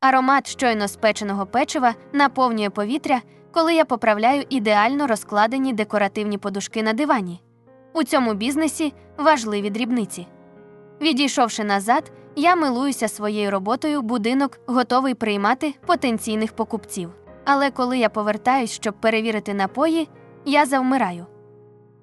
Аромат щойно спеченого печива наповнює повітря, коли я поправляю ідеально розкладені декоративні подушки на дивані. У цьому бізнесі важливі дрібниці. Відійшовши назад, я милуюся своєю роботою, будинок готовий приймати потенційних покупців. Але коли я повертаюсь, щоб перевірити напої, я завмираю.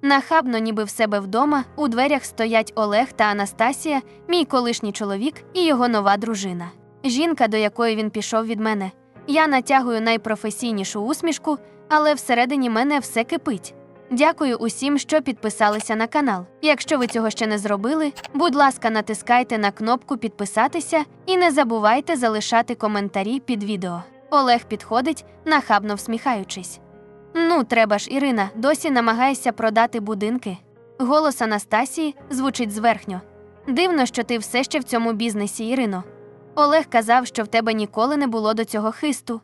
Нахабно, ніби в себе вдома, у дверях стоять Олег та Анастасія, мій колишній чоловік і його нова дружина. Жінка, до якої він пішов від мене. Я натягую найпрофесійнішу усмішку, але всередині мене все кипить. Дякую усім, що підписалися на канал. Якщо ви цього ще не зробили, будь ласка, натискайте на кнопку підписатися і не забувайте залишати коментарі під відео. Олег підходить, нахабно всміхаючись. Ну, треба ж, Ірина, досі намагаєшся продати будинки. Голос Анастасії звучить зверхньо. Дивно, що ти все ще в цьому бізнесі, Ірино. Олег казав, що в тебе ніколи не було до цього хисту.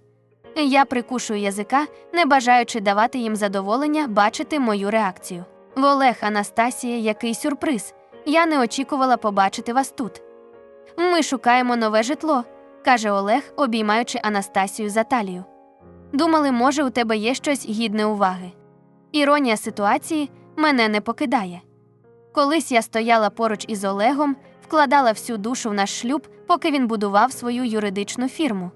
Я прикушую язика, не бажаючи давати їм задоволення бачити мою реакцію. В Олег Анастасія, який сюрприз. Я не очікувала побачити вас тут. Ми шукаємо нове житло, каже Олег, обіймаючи Анастасію за талію. Думали, може, у тебе є щось гідне уваги. Іронія ситуації мене не покидає. Колись я стояла поруч із Олегом, вкладала всю душу в наш шлюб, поки він будував свою юридичну фірму.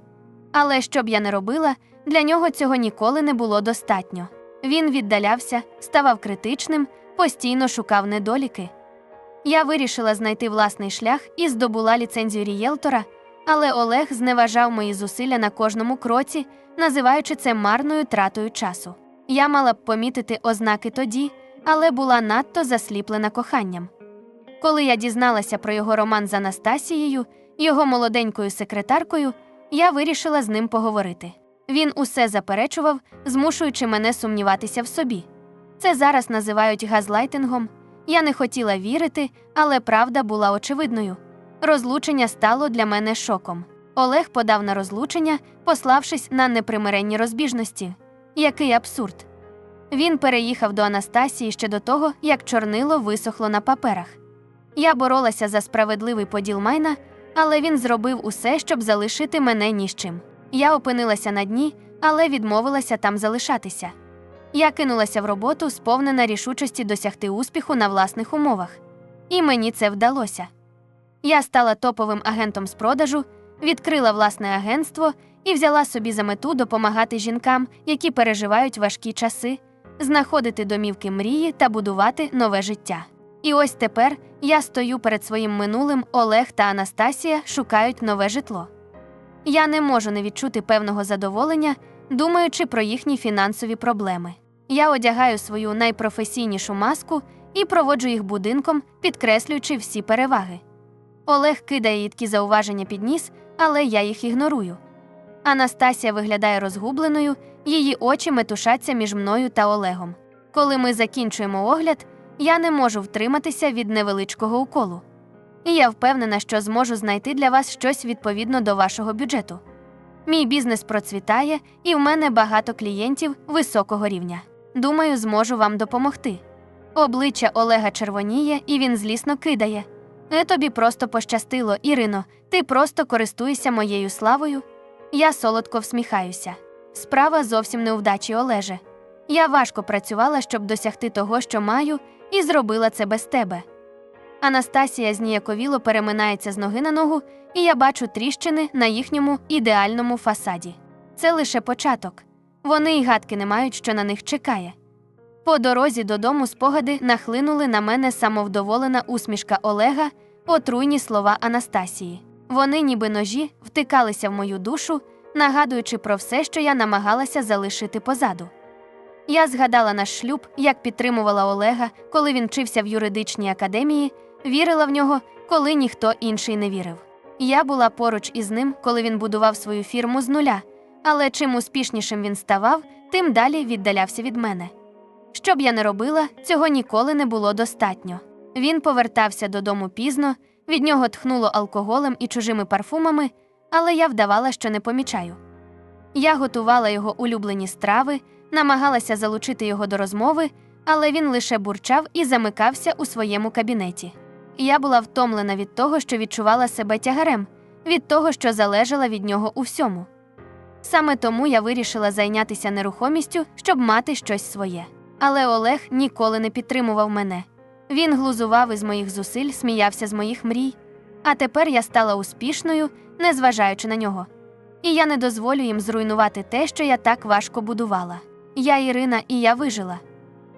Але що б я не робила, для нього цього ніколи не було достатньо. Він віддалявся, ставав критичним, постійно шукав недоліки. Я вирішила знайти власний шлях і здобула ліцензію рієлтора, але Олег зневажав мої зусилля на кожному кроці, називаючи це марною тратою часу. Я мала б помітити ознаки тоді, але була надто засліплена коханням. Коли я дізналася про його роман з Анастасією, його молоденькою секретаркою, я вирішила з ним поговорити. Він усе заперечував, змушуючи мене сумніватися в собі. Це зараз називають газлайтингом. Я не хотіла вірити, але правда була очевидною. Розлучення стало для мене шоком. Олег подав на розлучення, пославшись на непримиренні розбіжності. Який абсурд. Він переїхав до Анастасії ще до того, як чорнило висохло на паперах. Я боролася за справедливий поділ майна, але він зробив усе, щоб залишити мене ні з чим. Я опинилася на дні, але відмовилася там залишатися. Я кинулася в роботу, сповнена рішучості досягти успіху на власних умовах. І мені це вдалося. Я стала топовим агентом з продажу, відкрила власне агентство і взяла собі за мету допомагати жінкам, які переживають важкі часи, знаходити домівки мрії та будувати нове життя. І ось тепер я стою перед своїм минулим Олег та Анастасія шукають нове житло. Я не можу не відчути певного задоволення, думаючи про їхні фінансові проблеми. Я одягаю свою найпрофесійнішу маску і проводжу їх будинком, підкреслюючи всі переваги. Олег кидає їдкі зауваження під ніс, але я їх ігнорую. Анастасія виглядає розгубленою, її очі метушаться між мною та Олегом. Коли ми закінчуємо огляд, я не можу втриматися від невеличкого уколу. І я впевнена, що зможу знайти для вас щось відповідно до вашого бюджету. Мій бізнес процвітає, і в мене багато клієнтів високого рівня. Думаю, зможу вам допомогти. Обличчя Олега червоніє, і він злісно кидає. Не тобі просто пощастило, Ірино, ти просто користуєшся моєю славою. Я солодко всміхаюся. Справа зовсім не у вдачі Олеже. Я важко працювала, щоб досягти того, що маю, і зробила це без тебе. Анастасія зніяковіло переминається з ноги на ногу, і я бачу тріщини на їхньому ідеальному фасаді. Це лише початок. Вони й гадки не мають, що на них чекає. По дорозі додому спогади нахлинули на мене самовдоволена усмішка Олега, отруйні слова Анастасії. Вони, ніби ножі, втикалися в мою душу, нагадуючи про все, що я намагалася залишити позаду. Я згадала наш шлюб, як підтримувала Олега, коли він вчився в юридичній академії, вірила в нього, коли ніхто інший не вірив. Я була поруч із ним, коли він будував свою фірму з нуля, але чим успішнішим він ставав, тим далі віддалявся від мене. Що б я не робила, цього ніколи не було достатньо. Він повертався додому пізно, від нього тхнуло алкоголем і чужими парфумами, але я вдавала, що не помічаю. Я готувала його улюблені страви, намагалася залучити його до розмови, але він лише бурчав і замикався у своєму кабінеті. Я була втомлена від того, що відчувала себе тягарем, від того, що залежала від нього у всьому. Саме тому я вирішила зайнятися нерухомістю, щоб мати щось своє. Але Олег ніколи не підтримував мене. Він глузував із моїх зусиль, сміявся з моїх мрій. А тепер я стала успішною, незважаючи на нього. І я не дозволю їм зруйнувати те, що я так важко будувала. Я Ірина, і я вижила.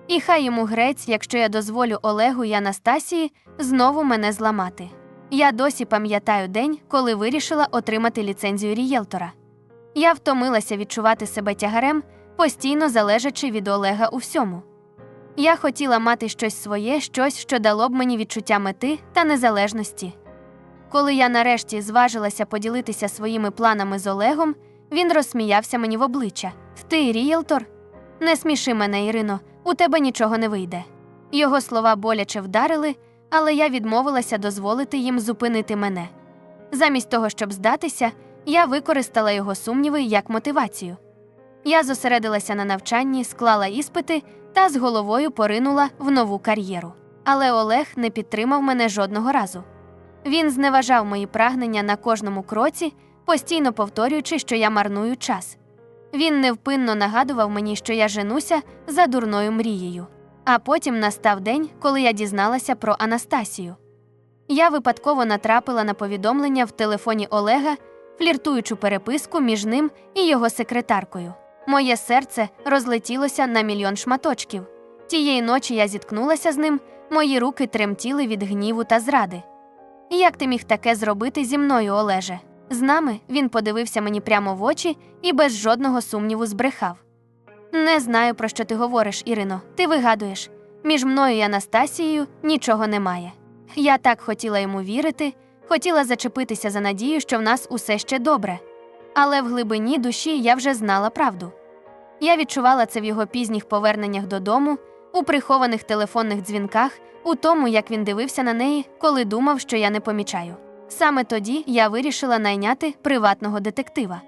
І хай йому грець, якщо я дозволю Олегу і Анастасії знову мене зламати. Я досі пам'ятаю день, коли вирішила отримати ліцензію рієлтора. Я втомилася відчувати себе тягарем, постійно залежачи від Олега у всьому. Я хотіла мати щось своє, щось, що дало б мені відчуття мети та незалежності. Коли я нарешті зважилася поділитися своїми планами з Олегом, він розсміявся мені в обличчя: Ти рієлтор? Не сміши мене, Ірино, у тебе нічого не вийде. Його слова боляче вдарили, але я відмовилася дозволити їм зупинити мене. Замість того, щоб здатися, я використала його сумніви як мотивацію. Я зосередилася на навчанні, склала іспити та з головою поринула в нову кар'єру. Але Олег не підтримав мене жодного разу. Він зневажав мої прагнення на кожному кроці, постійно повторюючи, що я марную час. Він невпинно нагадував мені, що я женуся за дурною мрією. А потім настав день, коли я дізналася про Анастасію. Я випадково натрапила на повідомлення в телефоні Олега, фліртуючу переписку між ним і його секретаркою. Моє серце розлетілося на мільйон шматочків. Тієї ночі я зіткнулася з ним, мої руки тремтіли від гніву та зради. Як ти міг таке зробити зі мною, Олеже? З нами він подивився мені прямо в очі і без жодного сумніву збрехав. Не знаю, про що ти говориш, Ірино. Ти вигадуєш. Між мною і Анастасією нічого немає. Я так хотіла йому вірити, хотіла зачепитися за надію, що в нас усе ще добре. Але в глибині душі я вже знала правду. Я відчувала це в його пізніх поверненнях додому, у прихованих телефонних дзвінках, у тому, як він дивився на неї, коли думав, що я не помічаю. Саме тоді я вирішила найняти приватного детектива.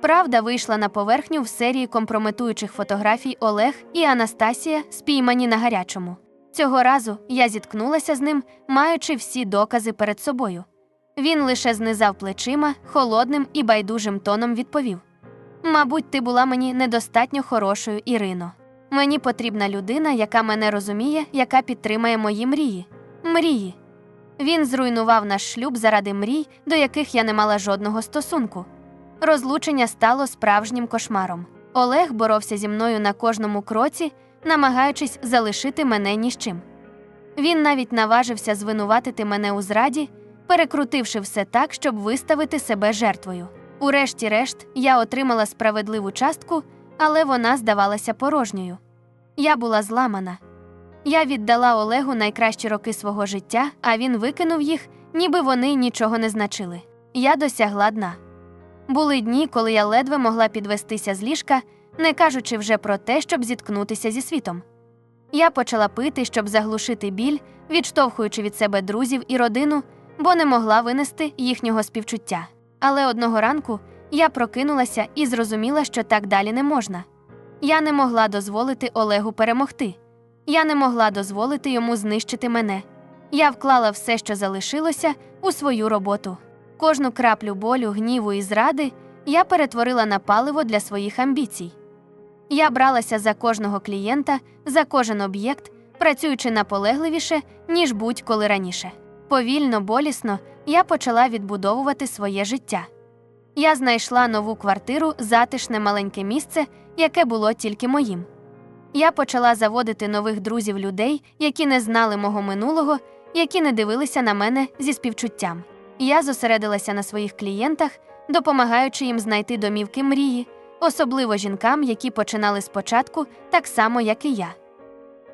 Правда вийшла на поверхню в серії компрометуючих фотографій Олег і Анастасія, спіймані на гарячому. Цього разу я зіткнулася з ним, маючи всі докази перед собою. Він лише знизав плечима, холодним і байдужим тоном відповів: Мабуть, ти була мені недостатньо хорошою, Ірино. Мені потрібна людина, яка мене розуміє, яка підтримає мої мрії. Мрії. Він зруйнував наш шлюб заради мрій, до яких я не мала жодного стосунку. Розлучення стало справжнім кошмаром. Олег боровся зі мною на кожному кроці, намагаючись залишити мене ні з чим. Він навіть наважився звинуватити мене у зраді, перекрутивши все так, щоб виставити себе жертвою. Урешті-решт, я отримала справедливу частку, але вона здавалася порожньою. Я була зламана. Я віддала Олегу найкращі роки свого життя, а він викинув їх, ніби вони нічого не значили. Я досягла дна. Були дні, коли я ледве могла підвестися з ліжка, не кажучи вже про те, щоб зіткнутися зі світом. Я почала пити, щоб заглушити біль, відштовхуючи від себе друзів і родину, бо не могла винести їхнього співчуття. Але одного ранку я прокинулася і зрозуміла, що так далі не можна. Я не могла дозволити Олегу перемогти. Я не могла дозволити йому знищити мене. Я вклала все, що залишилося, у свою роботу. Кожну краплю болю, гніву і зради я перетворила на паливо для своїх амбіцій. Я бралася за кожного клієнта, за кожен об'єкт, працюючи наполегливіше, ніж будь-коли раніше. Повільно, болісно я почала відбудовувати своє життя. Я знайшла нову квартиру, затишне маленьке місце, яке було тільки моїм. Я почала заводити нових друзів людей, які не знали мого минулого, які не дивилися на мене зі співчуттям. Я зосередилася на своїх клієнтах, допомагаючи їм знайти домівки мрії, особливо жінкам, які починали спочатку так само, як і я.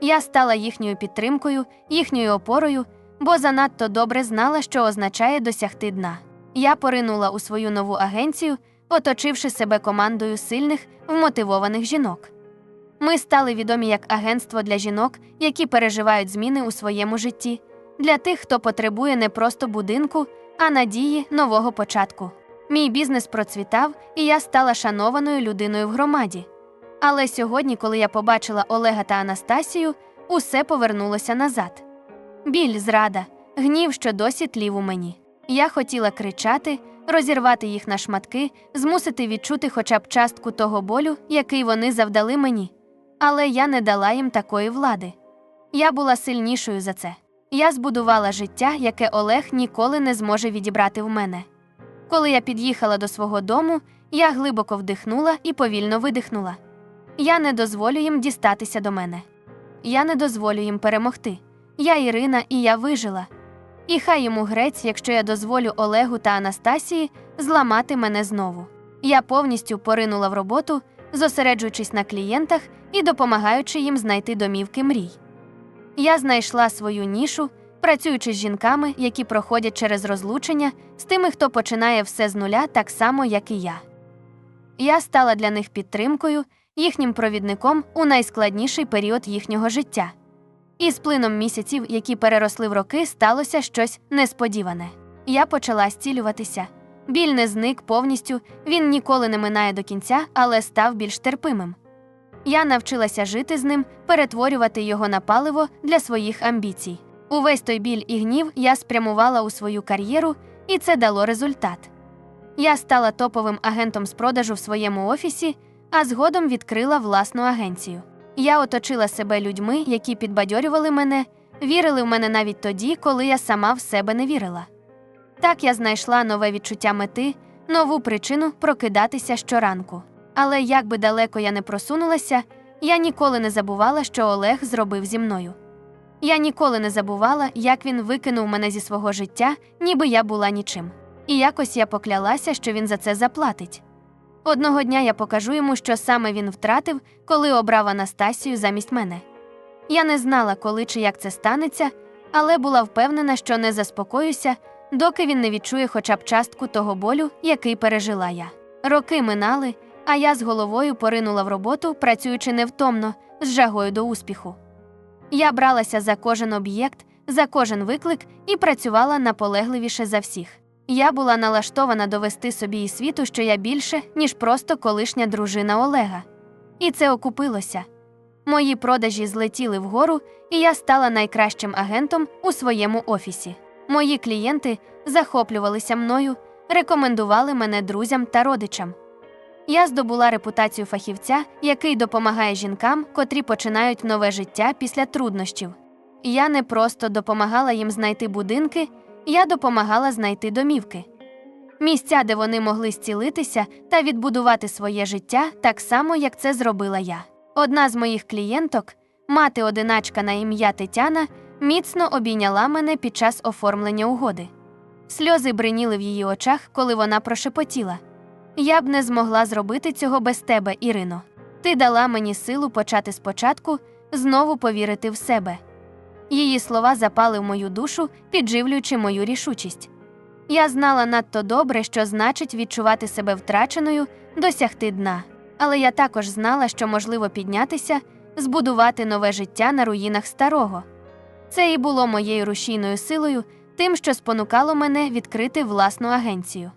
Я стала їхньою підтримкою, їхньою опорою, бо занадто добре знала, що означає досягти дна. Я поринула у свою нову агенцію, оточивши себе командою сильних, вмотивованих жінок. Ми стали відомі як агентство для жінок, які переживають зміни у своєму житті, для тих, хто потребує не просто будинку, а надії нового початку. Мій бізнес процвітав, і я стала шанованою людиною в громаді. Але сьогодні, коли я побачила Олега та Анастасію, усе повернулося назад. Біль, зрада, гнів, що досі тлів у мені. Я хотіла кричати, розірвати їх на шматки, змусити відчути хоча б частку того болю, який вони завдали мені. Але я не дала їм такої влади. Я була сильнішою за це. Я збудувала життя, яке Олег ніколи не зможе відібрати в мене. Коли я під'їхала до свого дому, я глибоко вдихнула і повільно видихнула. Я не дозволю їм дістатися до мене. Я не дозволю їм перемогти. Я Ірина, і я вижила. І хай йому грець, якщо я дозволю Олегу та Анастасії зламати мене знову. Я повністю поринула в роботу, зосереджуючись на клієнтах і допомагаючи їм знайти домівки мрій. Я знайшла свою нішу, працюючи з жінками, які проходять через розлучення, з тими, хто починає все з нуля, так само, як і я. Я стала для них підтримкою, їхнім провідником у найскладніший період їхнього життя. І з плином місяців, які переросли в роки, сталося щось несподіване. Я почала зцілюватися. Біль не зник повністю, він ніколи не минає до кінця, але став більш терпимим. Я навчилася жити з ним, перетворювати його на паливо для своїх амбіцій. Увесь той біль і гнів я спрямувала у свою кар'єру, і це дало результат. Я стала топовим агентом з продажу в своєму офісі, а згодом відкрила власну агенцію. Я оточила себе людьми, які підбадьорювали мене, вірили в мене навіть тоді, коли я сама в себе не вірила. Так я знайшла нове відчуття мети, нову причину прокидатися щоранку. Але як би далеко я не просунулася, я ніколи не забувала, що Олег зробив зі мною. Я ніколи не забувала, як він викинув мене зі свого життя, ніби я була нічим. І якось я поклялася, що він за це заплатить. Одного дня я покажу йому, що саме він втратив, коли обрав Анастасію замість мене. Я не знала, коли чи як це станеться, але була впевнена, що не заспокоюся, доки він не відчує хоча б частку того болю, який пережила я. Роки минали, а я з головою поринула в роботу, працюючи невтомно, з жагою до успіху. Я бралася за кожен об'єкт, за кожен виклик і працювала наполегливіше за всіх. Я була налаштована довести собі і світу, що я більше, ніж просто колишня дружина Олега. І це окупилося. Мої продажі злетіли вгору, і я стала найкращим агентом у своєму офісі. Мої клієнти захоплювалися мною, рекомендували мене друзям та родичам. Я здобула репутацію фахівця, який допомагає жінкам, котрі починають нове життя після труднощів. Я не просто допомагала їм знайти будинки, я допомагала знайти домівки. Місця, де вони могли зцілитися та відбудувати своє життя, так само, як це зробила я. Одна з моїх клієнток, мати одиначка на ім'я Тетяна, міцно обійняла мене під час оформлення угоди. Сльози бриніли в її очах, коли вона прошепотіла. Я б не змогла зробити цього без тебе, Ірино. Ти дала мені силу почати спочатку, знову повірити в себе. Її слова запали в мою душу, підживлюючи мою рішучість. Я знала надто добре, що значить відчувати себе втраченою, досягти дна. Але я також знала, що можливо піднятися, збудувати нове життя на руїнах старого. Це і було моєю рушійною силою, тим, що спонукало мене відкрити власну агенцію.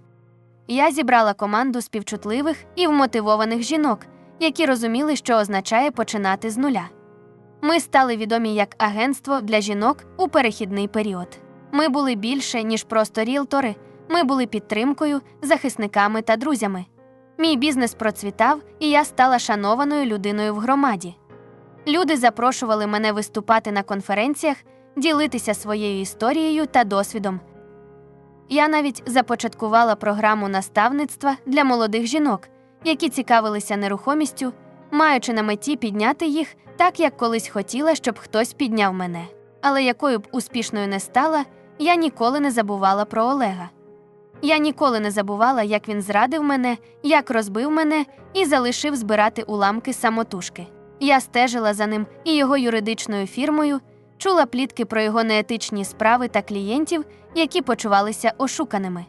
Я зібрала команду співчутливих і вмотивованих жінок, які розуміли, що означає починати з нуля. Ми стали відомі як агентство для жінок у перехідний період. Ми були більше, ніж просто ріелтори, ми були підтримкою, захисниками та друзями. Мій бізнес процвітав, і я стала шанованою людиною в громаді. Люди запрошували мене виступати на конференціях, ділитися своєю історією та досвідом. Я навіть започаткувала програму наставництва для молодих жінок, які цікавилися нерухомістю, маючи на меті підняти їх так, як колись хотіла, щоб хтось підняв мене. Але якою б успішною не стала, я ніколи не забувала про Олега. Я ніколи не забувала, як він зрадив мене, як розбив мене і залишив збирати уламки самотужки. Я стежила за ним і його юридичною фірмою, чула плітки про його неетичні справи та клієнтів, які почувалися ошуканими.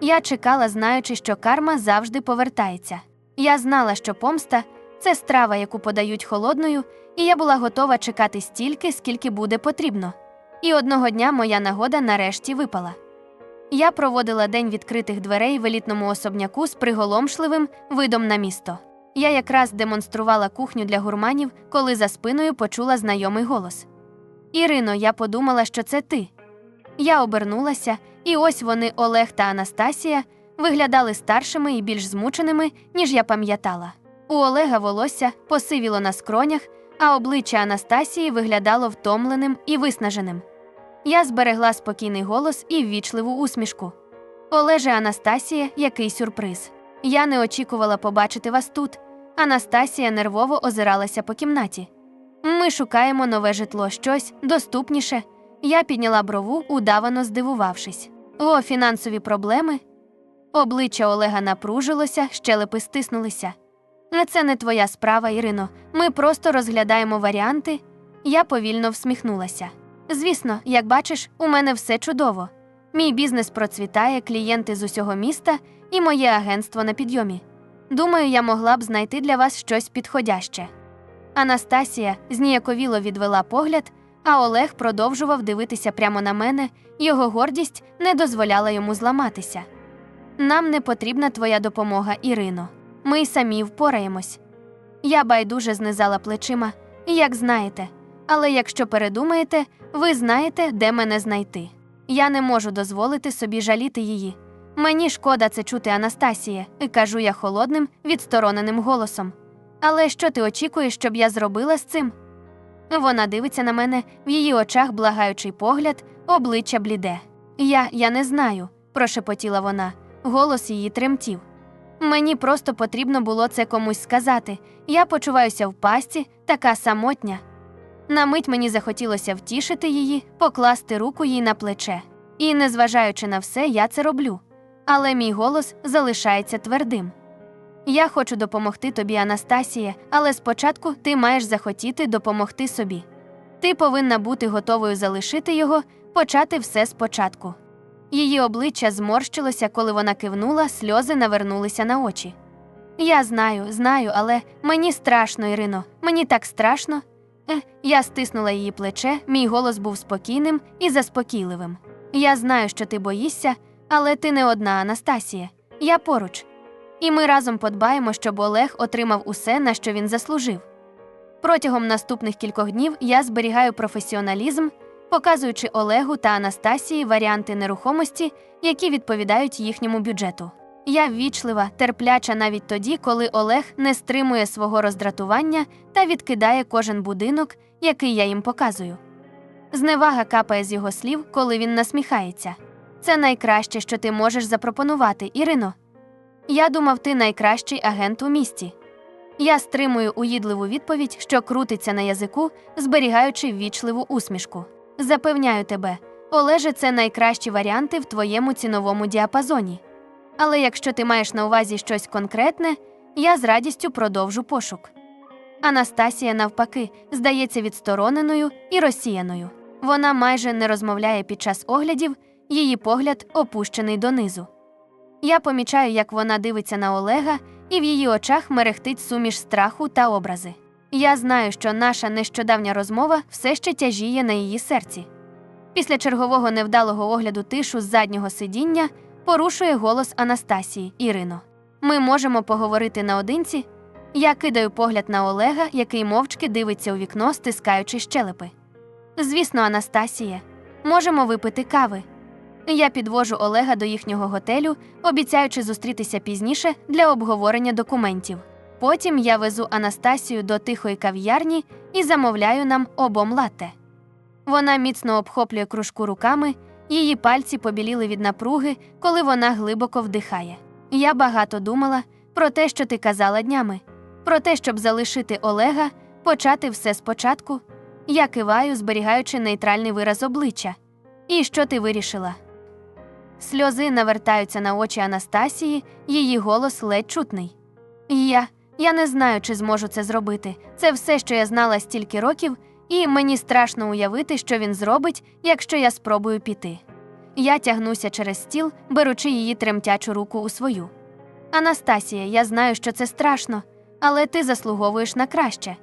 Я чекала, знаючи, що карма завжди повертається. Я знала, що помста це страва, яку подають холодною, і я була готова чекати стільки, скільки буде потрібно. І одного дня моя нагода нарешті випала. Я проводила день відкритих дверей в елітному особняку з приголомшливим видом на місто. Я якраз демонструвала кухню для гурманів, коли за спиною почула знайомий голос. Ірино, я подумала, що це ти. Я обернулася, І ось вони, Олег та Анастасія, виглядали старшими і більш змученими, ніж я пам'ятала. У Олега волосся посивіло на скронях, а обличчя Анастасії виглядало втомленим і виснаженим. Я зберегла спокійний голос і ввічливу усмішку. Олеже Анастасія, який сюрприз. Я не очікувала побачити вас тут. Анастасія нервово озиралася по кімнаті. Ми шукаємо нове житло, щось доступніше. Я підняла брову, удавано здивувавшись. О, фінансові проблеми. Обличчя Олега напружилося, щелепи стиснулися. «Е, Це не твоя справа, Ірино. Ми просто розглядаємо варіанти. Я повільно всміхнулася. Звісно, як бачиш, у мене все чудово. Мій бізнес процвітає, клієнти з усього міста і моє агентство на підйомі. Думаю, я могла б знайти для вас щось підходяще. Анастасія зніяковіло відвела погляд, а Олег продовжував дивитися прямо на мене, його гордість не дозволяла йому зламатися. Нам не потрібна твоя допомога, Ірино. Ми й самі впораємось. Я байдуже знизала плечима, як знаєте, але якщо передумаєте, ви знаєте, де мене знайти. Я не можу дозволити собі жаліти її. Мені шкода це чути, Анастасія, кажу я холодним, відстороненим голосом. Але що ти очікуєш, щоб я зробила з цим? Вона дивиться на мене, в її очах благаючий погляд, обличчя бліде. Я, я не знаю, прошепотіла вона. Голос її тремтів. Мені просто потрібно було це комусь сказати. Я почуваюся в пасті, така самотня. На мить мені захотілося втішити її, покласти руку їй на плече. І, незважаючи на все, я це роблю. Але мій голос залишається твердим. Я хочу допомогти тобі, Анастасія, але спочатку ти маєш захотіти допомогти собі. Ти повинна бути готовою залишити його, почати все спочатку. Її обличчя зморщилося, коли вона кивнула, сльози навернулися на очі. Я знаю, знаю, але мені страшно, Ірино, мені так страшно. Е, я стиснула її плече, мій голос був спокійним і заспокійливим. Я знаю, що ти боїшся, але ти не одна, Анастасія. Я поруч. І ми разом подбаємо, щоб Олег отримав усе, на що він заслужив. Протягом наступних кількох днів я зберігаю професіоналізм, показуючи Олегу та Анастасії варіанти нерухомості, які відповідають їхньому бюджету. Я ввічлива, терпляча навіть тоді, коли Олег не стримує свого роздратування та відкидає кожен будинок, який я їм показую. Зневага капає з його слів, коли він насміхається. Це найкраще, що ти можеш запропонувати, Ірино. Я думав, ти найкращий агент у місті. Я стримую уїдливу відповідь, що крутиться на язику, зберігаючи ввічливу усмішку. Запевняю тебе, Олеже, це найкращі варіанти в твоєму ціновому діапазоні. Але якщо ти маєш на увазі щось конкретне, я з радістю продовжу пошук. Анастасія, навпаки, здається відстороненою і розсіяною. Вона майже не розмовляє під час оглядів, її погляд опущений донизу. Я помічаю, як вона дивиться на Олега, і в її очах мерехтить суміш страху та образи. Я знаю, що наша нещодавня розмова все ще тяжіє на її серці. Після чергового невдалого огляду тишу з заднього сидіння порушує голос Анастасії Ірино. Ми можемо поговорити наодинці. Я кидаю погляд на Олега, який мовчки дивиться у вікно, стискаючи щелепи. Звісно, Анастасія, можемо випити кави. Я підвожу Олега до їхнього готелю, обіцяючи зустрітися пізніше для обговорення документів. Потім я везу Анастасію до тихої кав'ярні і замовляю нам обом латте. Вона міцно обхоплює кружку руками, її пальці побіліли від напруги, коли вона глибоко вдихає. Я багато думала про те, що ти казала днями, про те, щоб залишити Олега, почати все спочатку. Я киваю, зберігаючи нейтральний вираз обличчя. І що ти вирішила? Сльози навертаються на очі Анастасії, її голос ледь чутний. Я, я не знаю, чи зможу це зробити. Це все, що я знала стільки років, і мені страшно уявити, що він зробить, якщо я спробую піти. Я тягнуся через стіл, беручи її тремтячу руку у свою. Анастасія, я знаю, що це страшно, але ти заслуговуєш на краще.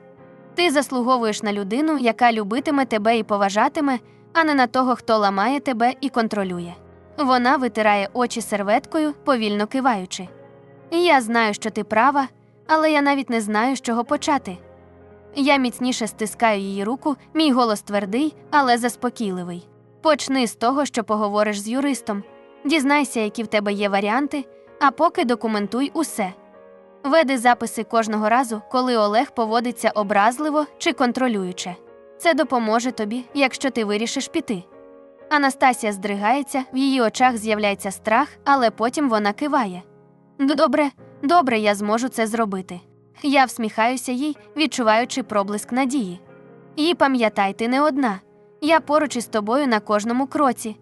Ти заслуговуєш на людину, яка любитиме тебе і поважатиме, а не на того, хто ламає тебе і контролює. Вона витирає очі серветкою, повільно киваючи. Я знаю, що ти права, але я навіть не знаю, з чого почати. Я міцніше стискаю її руку, мій голос твердий, але заспокійливий. Почни з того, що поговориш з юристом. Дізнайся, які в тебе є варіанти, а поки документуй усе. Веди записи кожного разу, коли Олег поводиться образливо чи контролююче. Це допоможе тобі, якщо ти вирішиш піти. Анастасія здригається, в її очах з'являється страх, але потім вона киває. Добре, добре, я зможу це зробити. Я всміхаюся їй, відчуваючи проблиск надії. І пам'ятай, ти не одна. Я поруч із тобою на кожному кроці.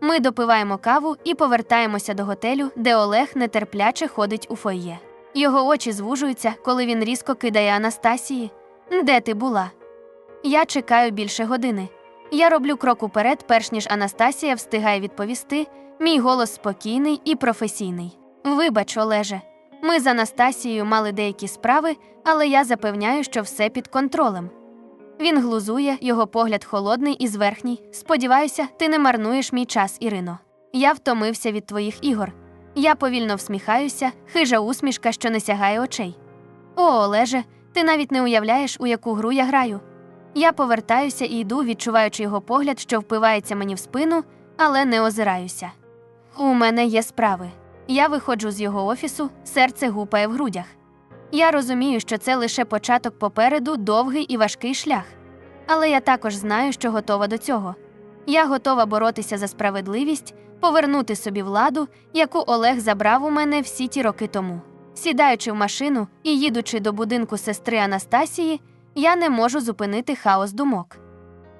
Ми допиваємо каву і повертаємося до готелю, де Олег нетерпляче ходить у фойє. Його очі звужуються, коли він різко кидає Анастасії. Де ти була? Я чекаю більше години. Я роблю крок уперед, перш ніж Анастасія встигає відповісти. Мій голос спокійний і професійний. Вибач, Олеже, ми з Анастасією мали деякі справи, але я запевняю, що все під контролем. Він глузує, його погляд холодний і зверхній. Сподіваюся, ти не марнуєш мій час, Ірино. Я втомився від твоїх ігор. Я повільно всміхаюся, хижа усмішка, що не сягає очей. О, Олеже, ти навіть не уявляєш, у яку гру я граю. Я повертаюся і йду, відчуваючи його погляд, що впивається мені в спину, але не озираюся. У мене є справи. Я виходжу з його офісу, серце гупає в грудях. Я розумію, що це лише початок попереду довгий і важкий шлях. Але я також знаю, що готова до цього. Я готова боротися за справедливість, повернути собі владу, яку Олег забрав у мене всі ті роки тому. Сідаючи в машину і їдучи до будинку сестри Анастасії, я не можу зупинити хаос думок.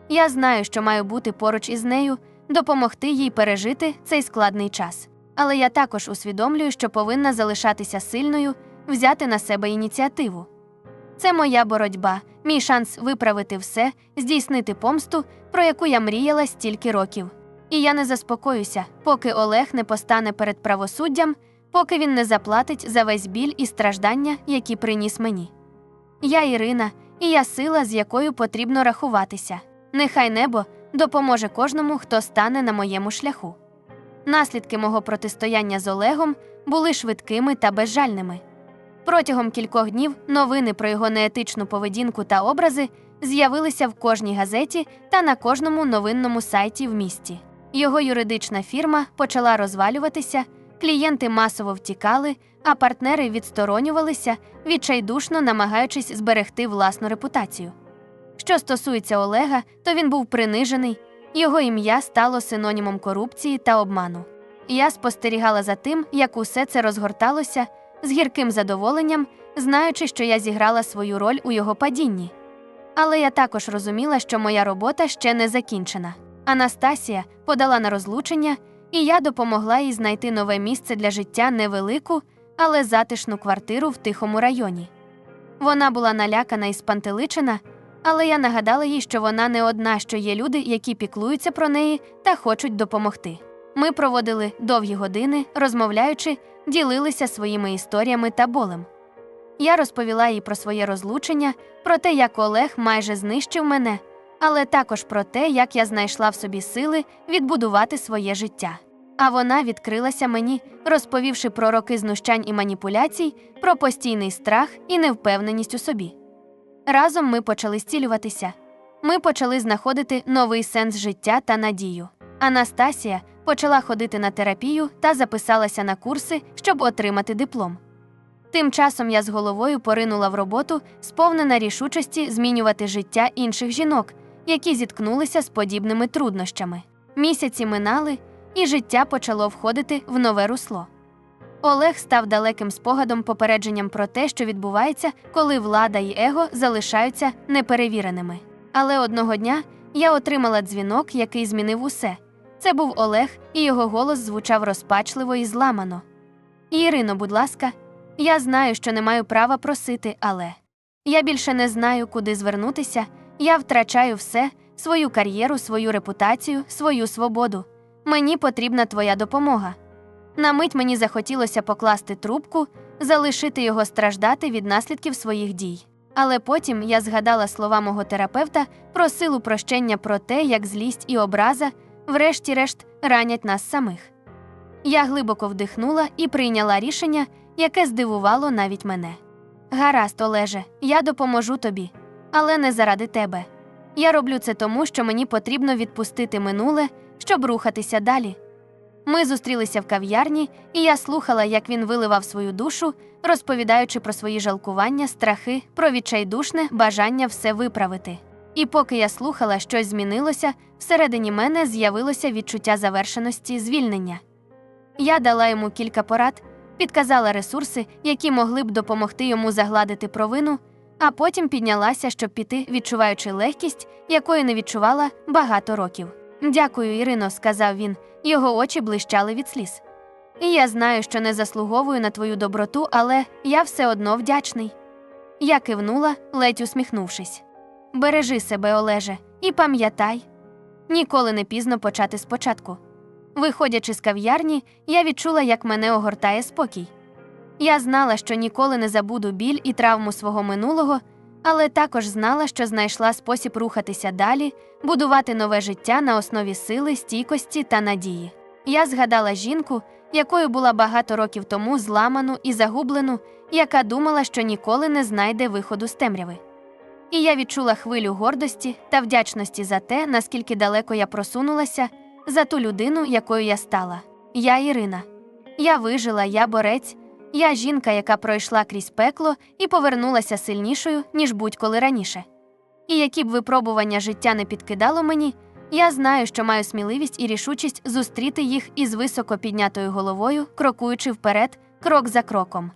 Я знаю, що маю бути поруч із нею, допомогти їй пережити цей складний час. Але я також усвідомлюю, що повинна залишатися сильною, взяти на себе ініціативу. Це моя боротьба, мій шанс виправити все, здійснити помсту, про яку я мріяла стільки років. І я не заспокоюся, поки Олег не постане перед правосуддям, поки він не заплатить за весь біль і страждання, які приніс мені. Я Ірина, і я сила, з якою потрібно рахуватися. Нехай небо допоможе кожному, хто стане на моєму шляху. Наслідки мого протистояння з Олегом були швидкими та безжальними. Протягом кількох днів новини про його неетичну поведінку та образи з'явилися в кожній газеті та на кожному новинному сайті в місті. Його юридична фірма почала розвалюватися, клієнти масово втікали, а партнери відсторонювалися, відчайдушно намагаючись зберегти власну репутацію. Що стосується Олега, то він був принижений, його ім'я стало синонімом корупції та обману. Я спостерігала за тим, як усе це розгорталося з гірким задоволенням, знаючи, що я зіграла свою роль у його падінні. Але я також розуміла, що моя робота ще не закінчена. Анастасія подала на розлучення, і я допомогла їй знайти нове місце для життя невелику, але затишну квартиру в тихому районі. Вона була налякана і спантеличена, але я нагадала їй, що вона не одна, що є люди, які піклуються про неї та хочуть допомогти. Ми проводили довгі години, розмовляючи, ділилися своїми історіями та болем. Я розповіла їй про своє розлучення, про те, як Олег майже знищив мене, але також про те, як я знайшла в собі сили відбудувати своє життя. А вона відкрилася мені, розповівши про роки знущань і маніпуляцій, про постійний страх і невпевненість у собі. Разом ми почали зцілюватися. Ми почали знаходити новий сенс життя та надію. Анастасія почала ходити на терапію та записалася на курси, щоб отримати диплом. Тим часом я з головою поринула в роботу, сповнена рішучості змінювати життя інших жінок, які зіткнулися з подібними труднощами. Місяці минали, і життя почало входити в нове русло. Олег став далеким спогадом попередженням про те, що відбувається, коли влада і его залишаються неперевіреними. Але одного дня я отримала дзвінок, який змінив усе. Це був Олег, і його голос звучав розпачливо і зламано. Ірино, будь ласка, я знаю, що не маю права просити, але я більше не знаю, куди звернутися. Я втрачаю все свою кар'єру, свою репутацію, свою свободу. Мені потрібна твоя допомога. На мить мені захотілося покласти трубку, залишити його страждати від наслідків своїх дій. Але потім я згадала слова мого терапевта про силу прощення про те, як злість і образа, врешті-решт, ранять нас самих. Я глибоко вдихнула і прийняла рішення, яке здивувало навіть мене. Гаразд, Олеже, я допоможу тобі, але не заради тебе. Я роблю це тому, що мені потрібно відпустити минуле, щоб рухатися далі. Ми зустрілися в кав'ярні, і я слухала, як він виливав свою душу, розповідаючи про свої жалкування, страхи, про відчайдушне бажання все виправити. І поки я слухала, щось змінилося, всередині мене з'явилося відчуття завершеності, звільнення. Я дала йому кілька порад, підказала ресурси, які могли б допомогти йому загладити провину, а потім піднялася, щоб піти, відчуваючи легкість, якої не відчувала багато років. Дякую, Ірино, сказав він. Його очі блищали від сліз. Я знаю, що не заслуговую на твою доброту, але я все одно вдячний. Я кивнула, ледь усміхнувшись. Бережи себе, Олеже, і пам'ятай, ніколи не пізно почати спочатку. Виходячи з кав'ярні, я відчула, як мене огортає спокій. Я знала, що ніколи не забуду біль і травму свого минулого, але також знала, що знайшла спосіб рухатися далі, будувати нове життя на основі сили, стійкості та надії. Я згадала жінку, якою була багато років тому зламану і загублену, яка думала, що ніколи не знайде виходу з темряви. І я відчула хвилю гордості та вдячності за те, наскільки далеко я просунулася, за ту людину, якою я стала. Я Ірина. Я вижила, я борець, я жінка, яка пройшла крізь пекло і повернулася сильнішою, ніж будь-коли раніше. І які б випробування життя не підкидало мені, я знаю, що маю сміливість і рішучість зустріти їх із високо піднятою головою, крокуючи вперед, крок за кроком.